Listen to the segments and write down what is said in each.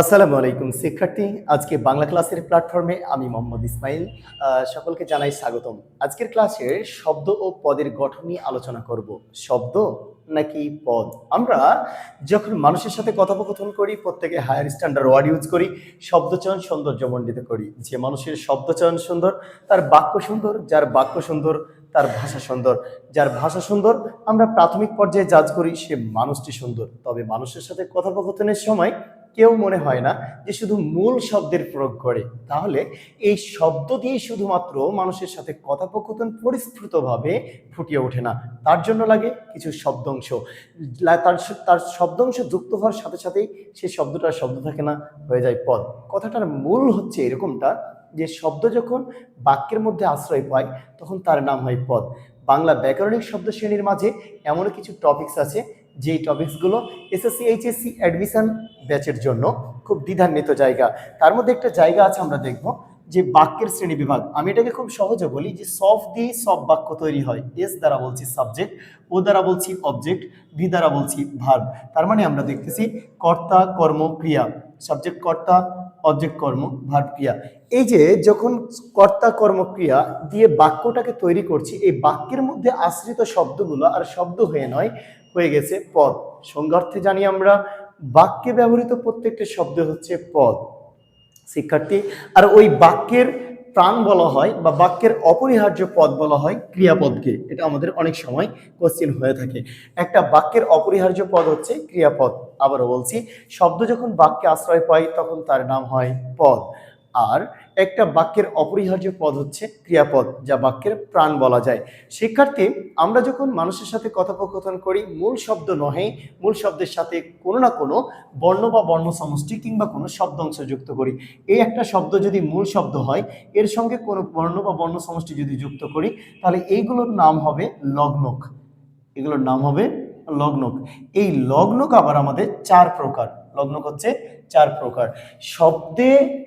আসসালামু আলাইকুম, শিক্ষার্থী। আজকে বাংলা ক্লাসের প্ল্যাটফর্মে আমি মোহাম্মদ ইসমাইল সকলকে জানাই স্বাগতম। আজকের ক্লাসে শব্দ ও পদের গঠন নিয়ে আলোচনা করব। শব্দ নাকি পদ? আমরা যখন মানুষের সাথে কথোপকথন করি, প্রত্যেকে হায়ার স্ট্যান্ডার্ড ওয়ার্ড ইউজ করি, শব্দচয়ন সৌন্দর্যমণ্ডিত করি। যে মানুষের শব্দচয়ন সুন্দর, তার বাক্য সুন্দর, যার বাক্য সুন্দর, তার ভাষা সুন্দর। যার ভাষা সুন্দর, আমরা প্রাথমিক পর্যায়ে জাজ করি, সে মানুষটি সুন্দর। তবে মানুষের সাথে কথোপকথনের সময় কেউ মনে হয় না যে শুধু মূল শব্দের প্রয়োগ করে। তাহলে এই শব্দ দিয়ে শুধুমাত্র মানুষের সাথে কথোপকথন পরিস্ফুটভাবে ফুটিয়ে ওঠে না। তার জন্য লাগে কিছু শব্দাংশ। তার তার শব্দাংশ যুক্ত হওয়ার সাথে সাথেই সেই শব্দটার শব্দ থাকে না, হয়ে যায় পদ। কথাটার মূল হচ্ছে এরকমটা যে শব্দ যখন বাক্যের মধ্যে আশ্রয় পায়, তখন তার নাম হয় পদ। বাংলা ব্যাকরণিক শব্দ শ্রেণির মাঝে এমন কিছু টপিকস আছে যেই টপিকসগুলো এসএসসি এইচএসসি অ্যাডমিশন ব্যাচের জন্য খুব দ্বিধান্বিত জায়গা। তার মধ্যে একটা জায়গা আছে আমরা দেখব যে বাক্যের শ্রেণি বিভাগ। আমি এটাকে খুব সহজে বলি যে সব দিয়ে সব বাক্য তৈরি হয়। এস দ্বারা বলছি সাবজেক্ট ও দ্বারা বলছি অবজেক্ট ভি দ্বারা বলছি ভার্ব তার মানে আমরা দেখতেছি কর্তা, কর্ম, ক্রিয়া। সাবজেক্ট কর্তা অবজেক্ট কর্ম ভার্ব ক্রিয়া। এই যে যখন কর্তা, কর্ম, ক্রিয়া দিয়ে বাক্যটাকে তৈরি করছি, এই বাক্যের মধ্যে আশ্রিত শব্দগুলো আর শব্দ হয়ে নয় হয়ে গেছে পদ। সংজ্ঞার্থে জানি আমরা, বাক্যে ব্যবহৃত প্রত্যেকটা শব্দ হচ্ছে পদ। শিক্ষার্থী, আর ওই বাক্যের প্রাণ বলা হয় বা বাক্যের অপরিহার্য পদ বলা হয় ক্রিয়াপদকে। এটা আমাদের অনেক সময় কোশ্চেন হয়ে থাকে। একটা বাক্যের অপরিহার্য পদ হচ্ছে ক্রিয়াপদ। আবারও বলছি, শব্দ যখন বাক্যে আশ্রয় পায় তখন তার নাম হয় পদ। আর একটা বাক্যের অপরিহার্য পদ হচ্ছে ক্রিয়াপদ, যা বাক্যের প্রাণ বলা যায়। শিক্ষার্থী, আমরা যখন মানুষের সাথে কথোপকথন করি, মূল শব্দ নহে, মূল শব্দের সাথে কোনো না কোনো বর্ণ বা বর্ণ সমষ্টি কিংবা কোনো শব্দ অংশ যুক্ত করি। এই একটা শব্দ যদি মূল শব্দ হয়, এর সঙ্গে কোনো বর্ণ বা বর্ণ সমষ্টি যদি যুক্ত করি, তাহলে এইগুলোর নাম হবে লগ্নক। এগুলোর নাম হবে লগ্নক। এই লগ্নক আবার আমাদের চার প্রকার। লগ্নক হচ্ছে চার প্রকার। শব্দে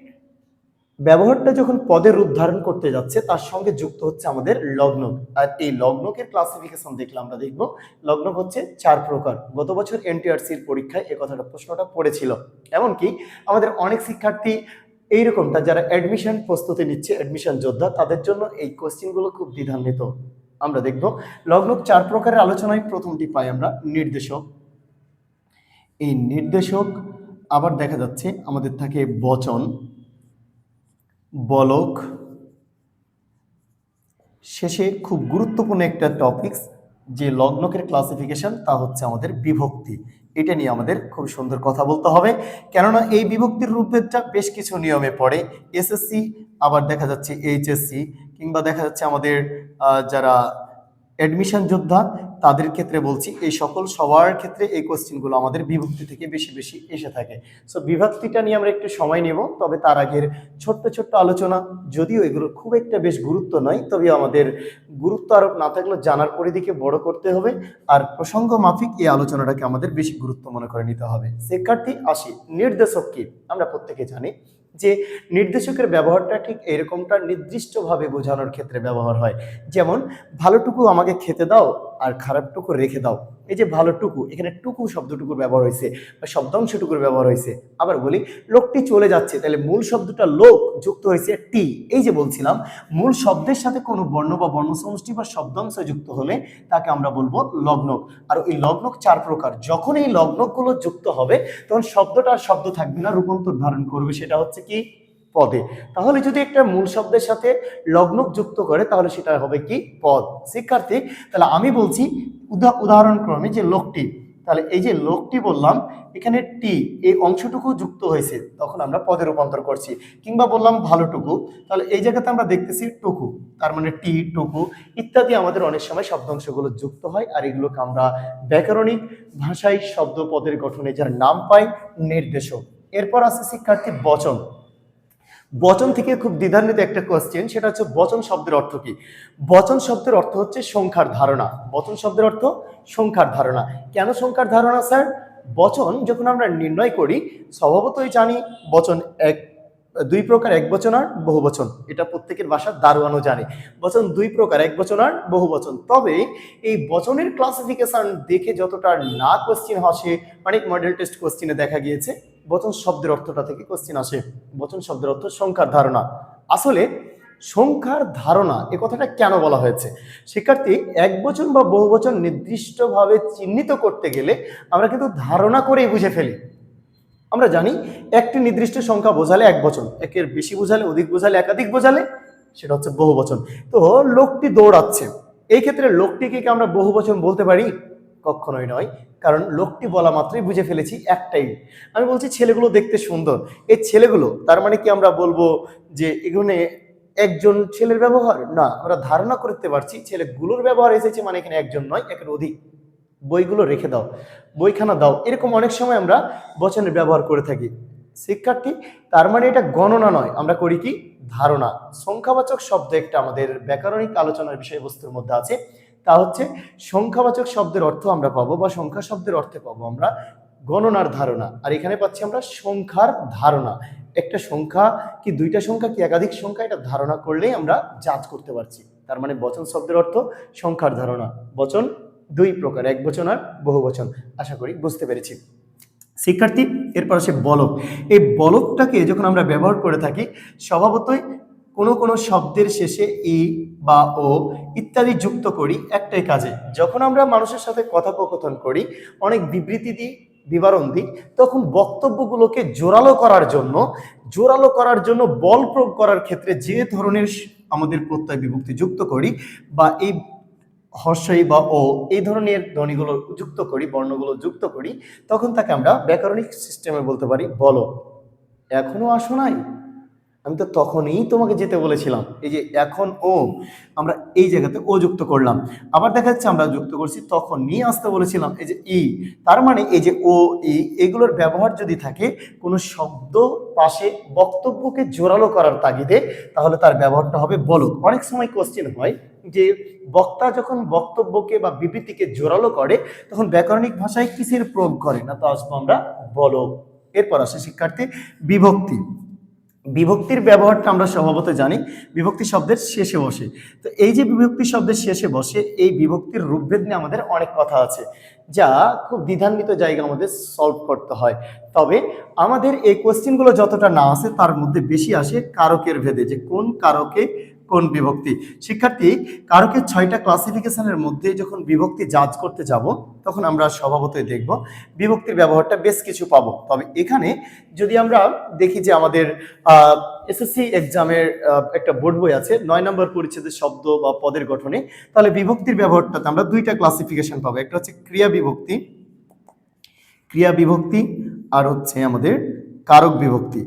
ব্যবহারটা যখন পদের রূপ ধারণ করতে যাচ্ছে, তার সঙ্গে যুক্ত হচ্ছে আমাদের লগ্নক। আর এই লগ্নকের ক্লাসিফিকেশন দেখলে আমরা দেখব। লগ্নক হচ্ছে চার প্রকার। গত বছর এনটিআরসির পরীক্ষায় এই কথাটা প্রশ্নটা পড়েছিল। এমনকি আমাদের অনেক শিক্ষার্থী এইরকমটা, যারা অ্যাডমিশন প্রস্তুতি নিচ্ছে অ্যাডমিশন যোদ্ধা, তাদের জন্য এই কোশ্চিনগুলো খুব দ্বিধান্বিত। আমরা দেখব। লগ্নক চার প্রকারের আলোচনায় প্রথমটি পাই আমরা, নির্দেশক। এই নির্দেশক আবার দেখা যাচ্ছে আমাদের থাকে বচন। বলক। শেষে খুব গুরুত্বপূর্ণ একটা টপিকস যে লগ্নকের ক্লাসিফিকেশন তা হচ্ছে আমাদের বিভক্তি। এটা নিয়ে আমাদের খুব সুন্দর কথা বলতে হবে। কেননা এই বিভক্তির রূপভেদটা বেশ কিছু নিয়মে পড়ে। এসএসসি আবার দেখা যাচ্ছে এইচএসসি কিংবা দেখা যাচ্ছে আমাদের যারা অ্যাডমিশন যোদ্ধা তাদের ক্ষেত্রে বলছি, এই সকল সবার ক্ষেত্রে এই কোশ্চেনগুলো আমাদের বিভক্তি থেকে বেশি বেশি এসে থাকে। সো বিভক্তিটা নিয়ে আমরা একটু সময় নেব, তবে তার আগের ছোট্ট ছোট্ট আলোচনা, যদিও এগুলো খুব একটা বেশ গুরুত্ব নয়, তবে আমাদের গুরুত্ব আরোপ না থাকলেও জানার পরিধিকে বড় করতে হবে, আর প্রসঙ্গ মাফিক এই আলোচনাটাকে আমাদের বেশি গুরুত্ব মনে করে নিতে হবে। শিক্ষার্থী, আসি। নির্দেশক কি? আমরা প্রত্যেকে জানি যে নির্দেশকের ব্যবহারটা ঠিক এরকমটা নির্দিষ্টভাবে বোঝানোর ক্ষেত্রে ব্যবহার হয়। যেমন, ভালোটুকু আমাকে খেতে দাও আর খারাপটুকু রেখে দাও। এই যে ভালোটুকু এখানে টুকু শব্দটুকুর ব্যবহার হয়েছে বা শব্দাংশটুকুর ব্যবহার হয়েছে। আবার বলি, লোকটি চলে যাচ্ছে, তাহলে মূল শব্দটা লোক যুক্ত হয়েছে টি। এই যে বলছিলাম, মূল শব্দের সাথে কোনো বর্ণ বা বর্ণ সমষ্টি বা শব্দাংশ যুক্ত হলে তাকে আমরা বলব লগ্নক আর ওই লগ্নক চার প্রকার। যখন এই লগ্নকগুলো যুক্ত হবে, তখন শব্দটা শব্দ থাকবে না, রূপান্তর ধারণ করবে। সেটা হচ্ছে কি? পদে। তাহলে যদি একটা মূল শব্দের সাথে লগ্ন যুক্ত করে, তাহলে সেটা হবে কি? পদ। শিক্ষার্থী, তাহলে আমি বলছি উদা- উদাহরণক্রমে যে লোকটি, তাহলে এই যে লোকটি বললাম, এখানে টি এই অংশটুকু যুক্ত হয়েছে, তখন আমরা পদে রূপান্তর করছি। কিংবা বললাম ভালোটুকু, তাহলে এই জায়গাতে আমরা দেখতেছি টুকু, তার মানে টি টুকু, ইত্যাদি আমাদের অনেক সময় শব্দাংশগুলো যুক্ত হয়, আর এগুলোকে আমরা ব্যাকরণিক ভাষায় শব্দ পদের গঠনে যার নাম পাই নির্দেশক। এরপর আছে শিক্ষার্থী বচন। বচন থেকে খুব দ্বিধান্বিত একটা কোশ্চেন সেটা হচ্ছে বচন শব্দের অর্থ কি? বচন শব্দের অর্থ হচ্ছে সংখ্যার ধারণা। বচন শব্দের অর্থ সংখ্যার ধারণা। কেন সংখ্যার ধারণা, স্যার? বচন যখন আমরা নির্ণয় করি, স্বভাবতই জানি বচন এক, দুই প্রকার, এক বচন আর বহু বচন। এটা প্রত্যেকের ভাষার দারোয়ানও জানে। বচন দুই প্রকার, এক বচন আর বহু বচন। তবে এই বচনের ক্লাসিফিকেশন দেখে যতটা না কোশ্চিন হসে অনেক মডেল টেস্ট কোশ্চিনে দেখা গিয়েছে। বচন শব্দের অর্থটা থেকে কোশ্চিন আসে। বচন শব্দের অর্থ সংখ্যার ধারণা। আসলে সংখ্যার ধারণা, এ কথাটা কেন বলা হয়েছে? শিক্ষার্থী, এক বচন বা বহু বচন নির্দিষ্টভাবে চিহ্নিত করতে গেলে আমরা কিন্তু ধারণা করেই বুঝে ফেলি। আমরা জানি, একটি নির্দিষ্ট সংখ্যা বোঝালে এক বচন, একের বেশি বোঝালে, অধিক বোঝালে, একাধিক বোঝালে, সেটা হচ্ছে বহু বচন। তো লোকটি দৌড়াচ্ছে। এই ক্ষেত্রে লোকটিকে কি আমরা বহু বচন বলতে পারি? কখনোই নয়, কারণ লোকটি বলা মাত্রই বুঝে ফেলেছি একটাই। আমি বলছি ছেলেগুলো দেখতে সুন্দর। এই ছেলেগুলো, তার মানে কি আমরা বলব যে এখানে একজন ছেলের ব্যবহার? না, আমরা ধারণা করতে পারছি ছেলেগুলোর ব্যবহার এসেছে মানে এখানে একজন নয়, একের অধিক। বইগুলো রেখে দাও, বইখানা দাও। এরকম অনেক সময় আমরা বচনের ব্যবহার করে থাকি। শিক্ষার্থী, তার মানে এটা গণনা নয়, আমরা করি কি? ধারণা। সংখ্যাবাচক শব্দ একটা আমাদের ব্যাকরণিক আলোচনার বিষয়বস্তুর মধ্যে আছে। তা হচ্ছে সংখ্যাবাচক শব্দের অর্থ আমরা পাবো বা সংখ্যা শব্দের অর্থে পাবো আমরা গণনার ধারণা। আর এখানে পাচ্ছি আমরা সংখ্যার ধারণা। একটা সংখ্যা কি দুইটা সংখ্যা কি একাধিক সংখ্যা এটা ধারণা করলেই আমরা যাচ করতে পারছি। তার মানে বচন শব্দের অর্থ সংখ্যার ধারণা। বচন দুই প্রকার, এক বচন আর বহু বচন। আশা করি বুঝতে পেরেছি। শিক্ষার্থী, এরপর আসে বলক। এই বলকটাকে যখন আমরা ব্যবহার করে থাকি, স্বভাবতই কোনো কোনো শব্দের শেষে ই বা ও ইত্যাদি যুক্ত করি একটাই কাজে। যখন আমরা মানুষের সাথে কথোপকথন করি, অনেক বিবৃতি দিই, বিবরণ দিই, তখন বক্তব্যগুলোকে জোরালো করার জন্য, জোরালো করার জন্য বল প্রয়োগ করার ক্ষেত্রে যে ধরনের আমাদের প্রত্যয় বিভক্তি যুক্ত করি বা এই হর্ষই বা ও এই ধরনের ধ্বনিগুলো যুক্ত করি, বর্ণগুলো যুক্ত করি, তখন তাকে আমরা ব্যাকরণিক সিস্টেমে বলতে পারি বলো। এখনও আসো নাই? আমি তো তখনই তোমাকে যেতে বলেছিলাম। এই যে এখন ও, আমরা এই জায়গাতে ও যুক্ত করলাম। আবার দেখা যাচ্ছে আমরা যুক্ত করছি তখন নিয়ে আসতে বলেছিলাম। এই যে ই, তার মানে এই যে ও, ই, এগুলোর ব্যবহার যদি থাকে, কোনো শব্দ পাশে বক্তব্যকে জোরালো করার তাগিদে, তাহলে তার ব্যবহারটা হবে বলক। অনেক সময় কোশ্চেন হয় যে বক্তা যখন বক্তব্যকে বা বিবৃতিকে জোরালো করে, তখন ব্যাকরণিক ভাষায় কিসের প্রয়োগ করে? না তো আসব আমরা বলক এরপর আসে শিক্ষার্থী বিভক্তি। বিভক্তির ব্যবহারটা আমরা স্বভাবত জানি, বিভক্তি শব্দের শেষে বসে। তো এই যে বিভক্তি শব্দের শেষে বসে, এই বিভক্তির রূপভেদ নিয়ে আমাদের অনেক কথা আছে, যা খুব দ্বিধান্বিত জায়গা আমাদের সলভ করতে হয়। তবে আমাদের এই কোশ্চেনগুলো যতটা না আসে, তার মধ্যে বেশি আসে কারকের ভেদে, যে কোন কারকে কোন বিভক্তি? শিক্ষার্থী কারকের ছয়টা ক্লাসিফিকেশনের মধ্যে যখন বিভক্তি জাজ করতে যাব, তখন আমরা স্বভাবতই দেখব বিভক্তির ব্যবহারটা বেশ কিছু পাবো। তবে এখানে যদি আমরা দেখি যে আমাদের এসএসসি এক্সামের একটা বোর্ড বই আছে, নয় নম্বর পরিচ্ছেদের শব্দ বা পদের গঠনে, তাহলে বিভক্তির ব্যবহারটাতে আমরা দুইটা ক্লাসিফিকেশন পাবো। একটা হচ্ছে ক্রিয়া বিভক্তি ক্রিয়া বিভক্তি, আর হচ্ছে আমাদের কারক বিভক্তি।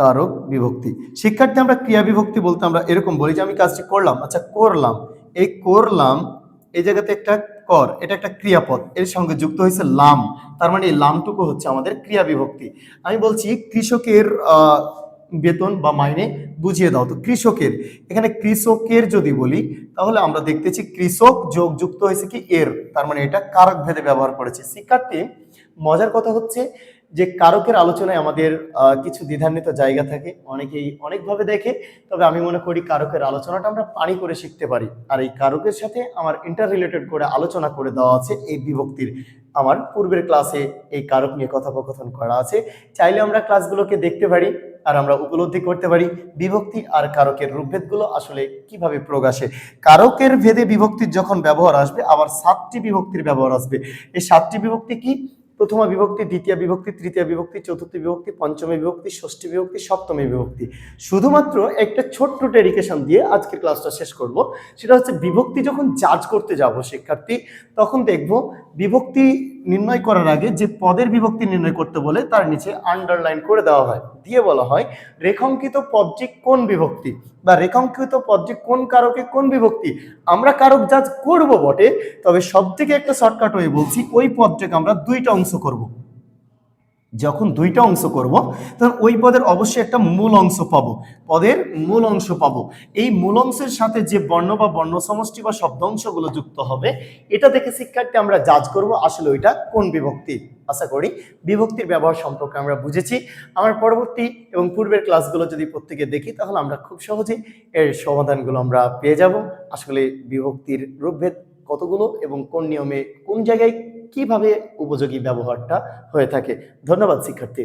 কারক বিভক্তি। শিক্ষার্থী আমরা ক্রিয়া বিভক্তি বলতে আমরা এরকম বলি যে আমি কাজটি করলাম আচ্ছা করলাম। এই করলাম, এই জায়গাতে একটা কর, এটা একটা ক্রিয়াপদ, এর সঙ্গে যুক্ত হয়েছে লাম। তার মানে এই লামটুকু হচ্ছে আমাদের ক্রিয়া বিভক্তি। আমি বলছি কৃষকের বেতন বা মাইনে বুঝিয়ে দাও তো, কৃষকের। এখানে কৃষকের যদি বলি, তাহলে আমরা দেখতেছি কৃষক যোগ যুক্ত হয়েছে কি এর, তার মানে এটা কারক ভেদে ব্যবহার করেছে। শিক্ষার্থী, মজার কথা হচ্ছে যে কারকের আলোচনায় আমাদের কিছু দ্বিধান্বিত জায়গা থাকে, অনেকেই অনেকভাবে দেখে, তবে আমি মনে করি কারকের আলোচনাটা আমরা পানি করে শিখতে পারি। আর এই কারকের সাথে আমার ইন্টার রিলেটেড করে আলোচনা করে দেওয়া আছে এই বিভক্তির। আমার পূর্বের ক্লাসে এই কারক নিয়ে কথোপকথন করা আছে। চাইলে আমরা ক্লাসগুলোকে দেখতে পারি, আর আমরা উপলব্ধি করতে পারি বিভক্তি আর কারকের রূপভেদগুলো আসলে কীভাবে প্রকাশে কারকের ভেদে বিভক্তির যখন ব্যবহার আসবে, আবার সাতটি বিভক্তির ব্যবহার আসবে। এই সাতটি বিভক্তি কি? প্রথমা বিভক্তি, দ্বিতীয় বিভক্তি, তৃতীয় বিভক্তি, চতুর্থ বিভক্তি, পঞ্চমী বিভক্তি, ষষ্ঠী বিভক্তি, সপ্তমী বিভক্তি। শুধুমাত্র একটা ছোট্ট ডেডিকেশন দিয়ে আজকে ক্লাসটা শেষ করব। সেটা হচ্ছে বিভক্তি যখন জাজ করতে যাব শিক্ষার্থী, তখন দেখব বিভক্তি নির্ণয় করার আগে যে পদের বিভক্তি নির্ণয় করতে বলে তার নিচে আন্ডারলাইন করে দেওয়া হয়। দিয়ে বলা হয়, রেখাঙ্কিত পদটি কোন বিভক্তি? বা রেখাঙ্কিত পদটি কোন কারকে কোন বিভক্তি? আমরা কারক জাজ করব বটে, তবে সব থেকে একটা শর্টকাট হয়ে বলছি, ওই পদটাকে আমরা দুইটা অংশ করব। যখন দুইটা অংশ করব, তখন ওই পদের অবশ্যই একটা মূল অংশ পাব। পদের মূল অংশ পাব। এই মূল অংশের সাথে যে বর্ণ বা বর্ণ সমষ্টি বা শব্দ অংশগুলো যুক্ত হবে, এটা দেখে শিক্ষার্থী আমরা জাজ করব আসলে ওইটা কোন বিভক্তি। আশা করি বিভক্তির ব্যবহার সম্পর্কে আমরা বুঝেছি। আমার পরবর্তী এবং পূর্বের ক্লাসগুলো যদি প্রত্যেকে দেখি, তাহলে আমরা খুব সহজেই এর সমাধানগুলো আমরা পেয়ে যাব। আসলে বিভক্তির রূপভেদ কতগুলো এবং কোন নিয়মে কোন জায়গায় কীভাবে উপযোগী ব্যবহারটা হয়ে থাকে। ধন্যবাদ শিক্ষার্থী।